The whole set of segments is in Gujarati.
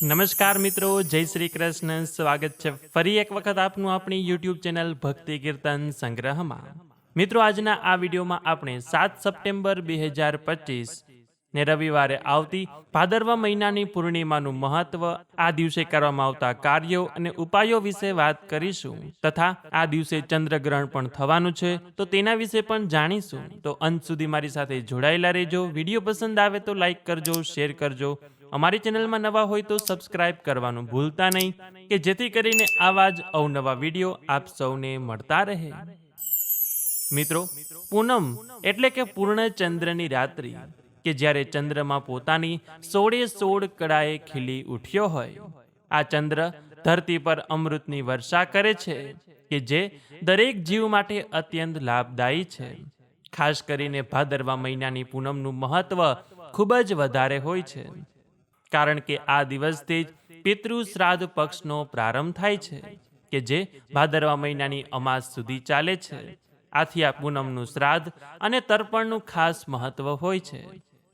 નમસ્કાર મિત્રો, જય શ્રી કૃષ્ણ. સ્વાગત છે ફરી એક વખત આપનું આપણી યુટ્યુબ ચેનલ ભક્તિ કીર્તન સંગ્રહમાં. મિત્રો, આજના આ વિડીયોમાં આપણે સાત સપ્ટેમ્બર બે હજાર પચીસ ને રવિવારે આવતી ભાદરવા મહિનાની પૂર્ણિમાનું મહત્વ, આ દિવસે કરવામાં આવતા કાર્યો અને ઉપાયો વિશે વાત કરીશું. તથા આ દિવસે ચંદ્રગ્રહણ પણ થવાનું છે, તો તેના વિશે પણ જાણીશું. તો અંત સુધી મારી સાથે જોડાયેલા રહેજો. વીડિયો પસંદ આવે તો લાઈક કરજો, શેર કરજો. અમારી ચેનલમાં નવા હોય તો સબસ્ક્રાઇબ કરવાનું ભૂલતા નહીં, કે જેથી કરીને આવા જ અવનવા વીડિયો આપ સૌને મળતા રહે. મિત્રો, પૂનમ એટલે કે પૂર્ણ ચંદ્રની રાત્રિ, કે જ્યારે ચંદ્રમાં પોતાની સોળે સોળ કળાએ ખીલી ઉઠ્યો હોય. આ ચંદ્ર ધરતી પર અમૃતની વર્ષા કરે છે, કે જે દરેક જીવ માટે અત્યંત લાભદાયી છે. ખાસ કરીને ભાદરવા મહિનાની પૂનમનું મહત્વ ખૂબ જ વધારે હોય છે. કારણ કે આ દિવસથી જ પિતૃ શ્રાદ્ધ પક્ષનો પ્રારંભ થાય છે, કે જે ભાદરવા મહિનાની અમાસ સુધી ચાલે છે. આથી આ પૂનમનું શ્રાદ્ધ અને તર્પણનું ખાસ મહત્વ હોય છે.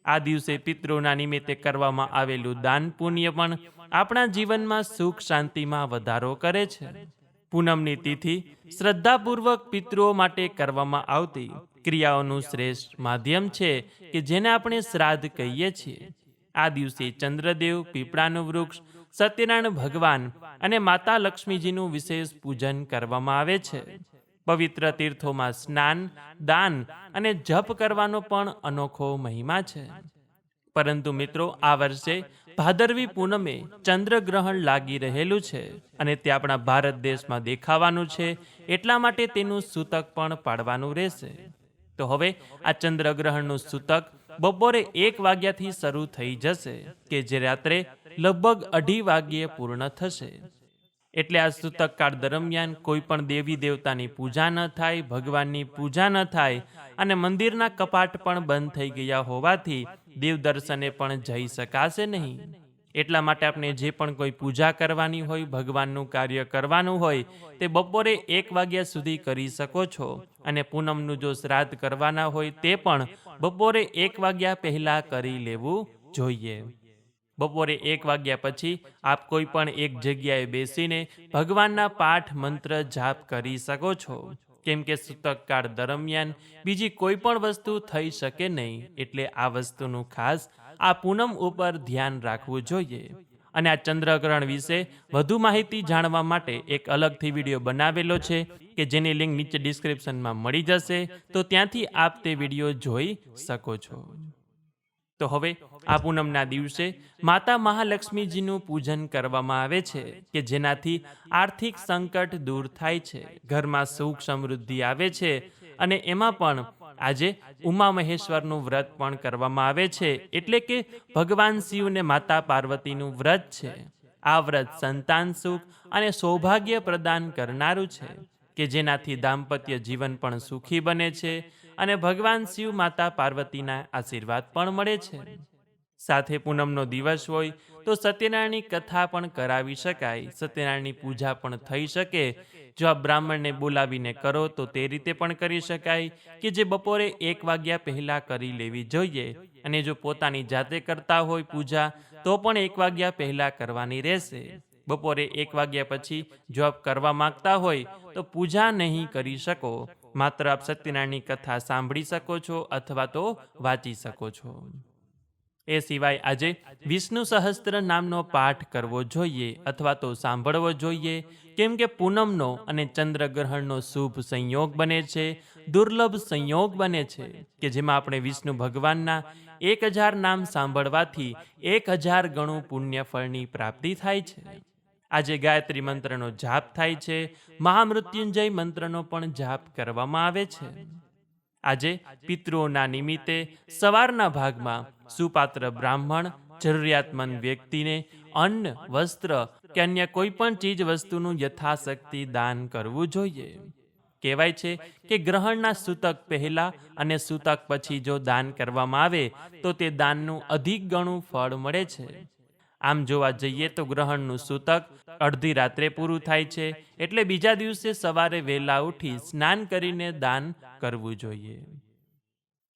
આ દિવસે પિતૃના નિમિત્તે કરવામાં આવેલું દાન પુણ્ય પણ આપણા જીવનમાં સુખ શાંતિમાં વધારો કરે છે. પૂનમની તિથિ શ્રદ્ધાપૂર્વક પિતૃઓ માટે કરવામાં આવતી ક્રિયાઓનું શ્રેષ્ઠ માધ્યમ છે, કે જેને આપણે શ્રાદ્ધ કહીએ છીએ. આ દિવસે ચંદ્રદેવ, પીપળાનું વૃક્ષ, સત્યનારાયણ ભગવાન અને માતા લક્ષ્મીજીનું વિશેષ પૂજન કરવામાં આવે છે. પવિત્ર તીર્થોમાં સ્નાન, દાન અને જપ કરવાનો પણ અનોખો મહિમા છે. પરંતુ મિત્રો, આ વર્ષે ભાદરવી પૂનમે ચંદ્રગ્રહણ લાગી રહેલું છે અને તે આપણા ભારત દેશમાં દેખાવાનું છે, એટલા માટે તેનું સૂતક પણ પાડવાનું રહેશે. તો હવે આ ચંદ્રગ્રહણનું સૂતક બપોરે એક વાગ્યાથી શરૂ થઈ જશે, કે જે રાત્રે લગભગ અઢી વાગ્યે પૂર્ણ થશે. એટલે આ સૂતકકાળ દરમિયાન કોઈ પણ દેવી દેવતાની પૂજા ન થાય, ભગવાનની પૂજા ન થાય અને મંદિરના કપાટ પણ બંધ થઈ ગયા હોવાથી દેવ દર્શને પણ જઈ શકાશે નહીં. એટલા માટે આપણે જે પણ કોઈ પૂજા કરવાની હોય, ભગવાનનું કાર્ય કરવાનું હોય, તે બપોરે એક વાગ્યા સુધી કરી શકો છો. અને પૂનમનું જો શ્રાદ્ધ કરવાના હોય, તે પણ બપોરે એક વાગ્યા પહેલાં કરી લેવું જોઈએ. બપોરે એક વાગ્યા પછી આપ કોઈ પણ એક જગ્યાએ બેસીને ભગવાનના પાઠ મંત્ર જાપ કરી શકો છો. કેમ કે સૂતકકાળ દરમિયાન બીજી કોઈ પણ વસ્તુ થઈ શકે નહીં. એટલે આ વસ્તુનું ખાસ આ પૂનમ ઉપર ધ્યાન રાખવું જોઈએ. અને આ ચંદ્રગ્રહણ વિશે વધુ માહિતી જાણવા માટે એક અલગથી વીડિયો બનાવેલો છે કે જેની લિંક નીચે ડિસ્ક્રિપ્શનમાં મળી જશે, તો ત્યાંથી આપ તે વીડિયો જોઈ શકો છો. તો હવે આ પૂનમના દિવસે માતા મહાલક્ષ્મીજીનું પૂજન કરવામાં આવે છે, કે જેનાથી આર્થિક સંકટ દૂર થાય છે. ઘરમાં સુખ સમૃદ્ધિ આવે છે અને એમાં પણ આજે ઉમા મહેશ્વરનું વ્રત પણ કરવામાં આવે છે. એટલે કે ભગવાન શિવ ને માતા પાર્વતીનું વ્રત છે. આ વ્રત સંતાન સુખ અને સૌભાગ્ય પ્રદાન કરનારું છે કે જેનાથી દાંપત્ય જીવન પણ સુખી બને છે અને ભગવાન શિવ માતા પાર્વતીના આશીર્વાદ પણ મળે છે. સાથે પૂનમનો દિવસ હોય તો સત્યનારાયણની કથા પણ કરાવી શકાય. સત્યનારાયણની પૂજા પણ થઈ શકે. જો આ બ્રાહ્મણને બોલાવીને કરો તો તે રીતે પણ કરી શકાય કે જે બપોરે એક વાગ્યા પહેલાં કરી લેવી જોઈએ. અને જો પોતાની જાતે કરતા હોય પૂજા, તો પણ એક વાગ્યા પહેલાં કરવાની રહેશે. બપોરે એક વાગ્યા પછી જો આપ કરવા માંગતા હોય તો પૂજા નહીં કરી શકો. માત્ર આપ સત્યનારાયણની કથા સાંભળી શકો છો અથવા તો વાંચી શકો છો. એ સિવાય આજે વિષ્ણુ સહસ્ત્ર નામનો પાઠ કરવો જોઈએ અથવા તો સાંભળવો જોઈએ, કેમ કે પૂનમનો અને ચંદ્રગ્રહણનો શુભ સંયોગ બને છે, દુર્લભ સંયોગ બને છે, કે જેમાં આપણે વિષ્ણુ ભગવાનના એક હજાર નામ સાંભળવાથી એક હજાર ગણું પુણ્ય ફળની પ્રાપ્તિ થાય છે. આજે ગાયત્રી મંત્રનો જાપ થાય છે, મહામૃત્યુંજય મંત્રનો પણ જાપ કરવામાં આવે છે. આજે પિતૃઓના નિમિત્તે સવારના ભાગમાં સુપાત્ર બ્રાહ્મણ, જરૂરિયાતમંદ વ્યક્તિને અન્ન, વસ્ત્ર કે અન્ય કોઈ પણ ચીજ વસ્તુનું યથાશક્તિ દાન કરવું જોઈએ. કહેવાય છે કે ગ્રહણના સૂતક પહેલા અને સૂતક પછી જો દાન કરવામાં આવે, તો તે દાનનું અધિક ગણું ફળ મળે છે. આમ જોવા જઈએ તો ગ્રહણનું સૂતક અડધી રાત્રે પૂરું થાય છે, એટલે બીજા દિવસે સવારે વહેલા ઉઠી સ્નાન કરીને દાન કરવું જોઈએ.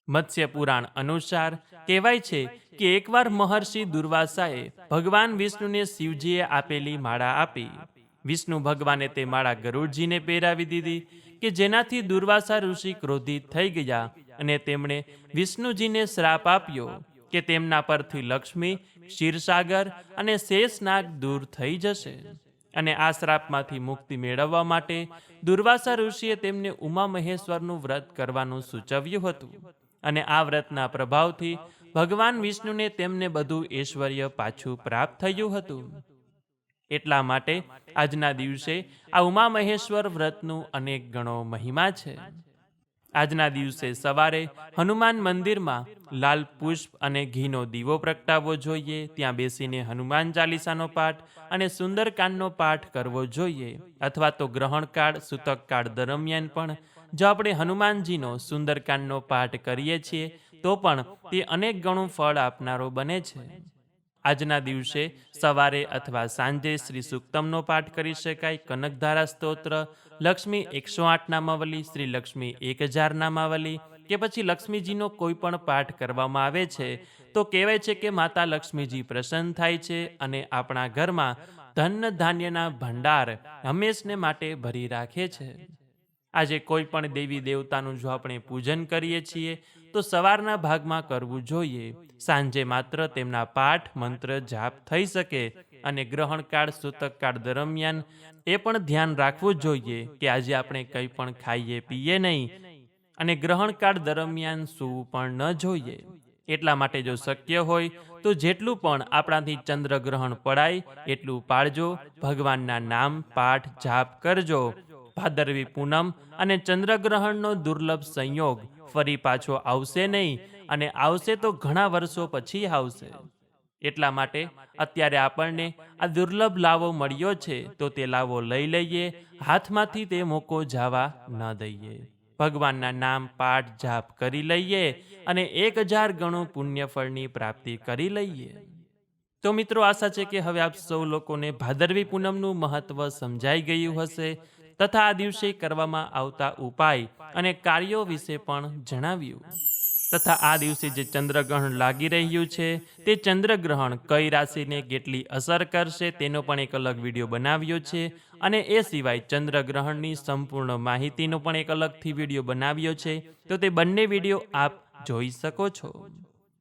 મત્સ્ય પુરાણ અનુસાર કહેવાય છે કે એકવાર મહર્ષિ દુર્વાસાએ ભગવાન વિષ્ણુને શિવજીએ આપેલી માળા આપી. વિષ્ણુ ભગવાને તે માળા ગરુડજીને પહેરાવી દીધી કે જેનાથી દુર્વાસા ઋષિ ક્રોધિત થઈ ગયા અને તેમણે વિષ્ણુજીને શ્રાપ આપ્યો કે તેમના પરથી લક્ષ્મી, ક્ષીરસાગર અને શેષનાગ દૂર થઈ જશે અને આ શ્રાપમાંથી મુક્તિ મેળવવા માટે દુર્વાસા ઋષિએ તેમને ઉમા મહેશ્વરનું વ્રત કરવાનું સૂચવ્યું હતું. અને આ વ્રતના પ્રભાવથી ભગવાન વિષ્ણુને તેમને બધું ઐશ્વર્ય પાછું પ્રાપ્ત થયું હતું. એટલા માટે આજના દિવસે આ ઉમા મહેશ્વર વ્રતનું અનેક ગણો મહિમા છે. આજના દિવસે સવારે હનુમાન મંદિરમાં લાલ પુષ્પ અને ઘીનો દીવો પ્રગટાવવો જોઈએ. ત્યાં બેસીને હનુમાન ચાલીસાનો પાઠ અને સુંદરકાંડનો પાઠ કરવો જોઈએ. અથવા તો ગ્રહણકાળ સૂતકકાળ દરમિયાન પણ જો આપણે હનુમાનજીનો સુંદરકાંડનો પાઠ કરીએ છીએ, તો પણ તે અનેક ગણું ફળ આપનારો બને છે. આજના દિવસે સવારે અથવા સાંજે શ્રી સુક્તમનો પાઠ કરી શકાય. કનકધારા સ્તોત્ર, લક્ષ્મી એકસો આઠ નામાવલી, શ્રી લક્ષ્મી એક હજાર નામાવલી કે પછી લક્ષ્મીજીનો કોઈ પણ પાઠ કરવામાં આવે છે, તો કહેવાય છે કે માતા લક્ષ્મીજી પ્રસન્ન થાય છે અને આપણા ઘરમાં ધન ધાન્યના ભંડાર હંમેશને માટે ભરી રાખે છે. આજે કોઈ પણ દેવી દેવતાનું જો આપણે પૂજન કરીએ છીએ તો સવારના ભાગમાં કરવું જોઈએ. સાંજે માત્ર તેમના પાઠ, મંત્ર જાપ થઈ શકે અને ગ્રહણકાળ સૂતકકાળ દરમિયાન એ પણ ધ્યાન રાખવું જોઈએ કે આજે આપણે કંઈ પણ ખાઈએ, પીએ નહીં અને ગ્રહણકાળ દરમિયાન સૂવું પણ ન જોઈએ. એટલા માટે જો શક્ય હોય તો જેટલું પણ આપણાથી ચંદ્રગ્રહણ પડાય, એટલું પાળજો. ભગવાનના નામ, પાઠ, જાપ કરજો. ભાદરવી પૂનમ અને ચંદ્રગ્રહણનો દુર્લભ સંયોગ ફરી પાછો આવશે નહીં અને આવશે તો ઘણા વર્ષો પછી આવશે. એટલા માટે અત્યારે આપણને આ દુર્લભ લાવો મળ્યો છે તો તે લાવો લઈ લઈએ, હાથમાંથી તે મોકો જવા ન દઈએ. ભગવાનના નામ પાઠ જાપ કરી લઈએ અને એક હજાર ગણું પુણ્યફળની પ્રાપ્તિ કરી લઈએ. તો મિત્રો આશા છે કે હવે આપ સૌ લોકોને ભાદરવી પૂનમનું મહત્વ સમજાઈ ગયું હશે. તથા આ દિવસે કરવામાં આવતા ઉપાય અને કાર્યો વિશે પણ જણાવ્યું. તથા આ દિવસે જે ચંદ્રગ્રહણ લાગી રહ્યું છે, તે ચંદ્રગ્રહણ કઈ રાશિને કેટલી અસર કરશે તેનો પણ એક અલગ વીડિયો બનાવ્યો છે અને એ સિવાય ચંદ્રગ્રહણની સંપૂર્ણ માહિતીનો પણ એક અલગથી વીડિયો બનાવ્યો છે. તો તે બંને વીડિયો આપ જોઈ શકો છો.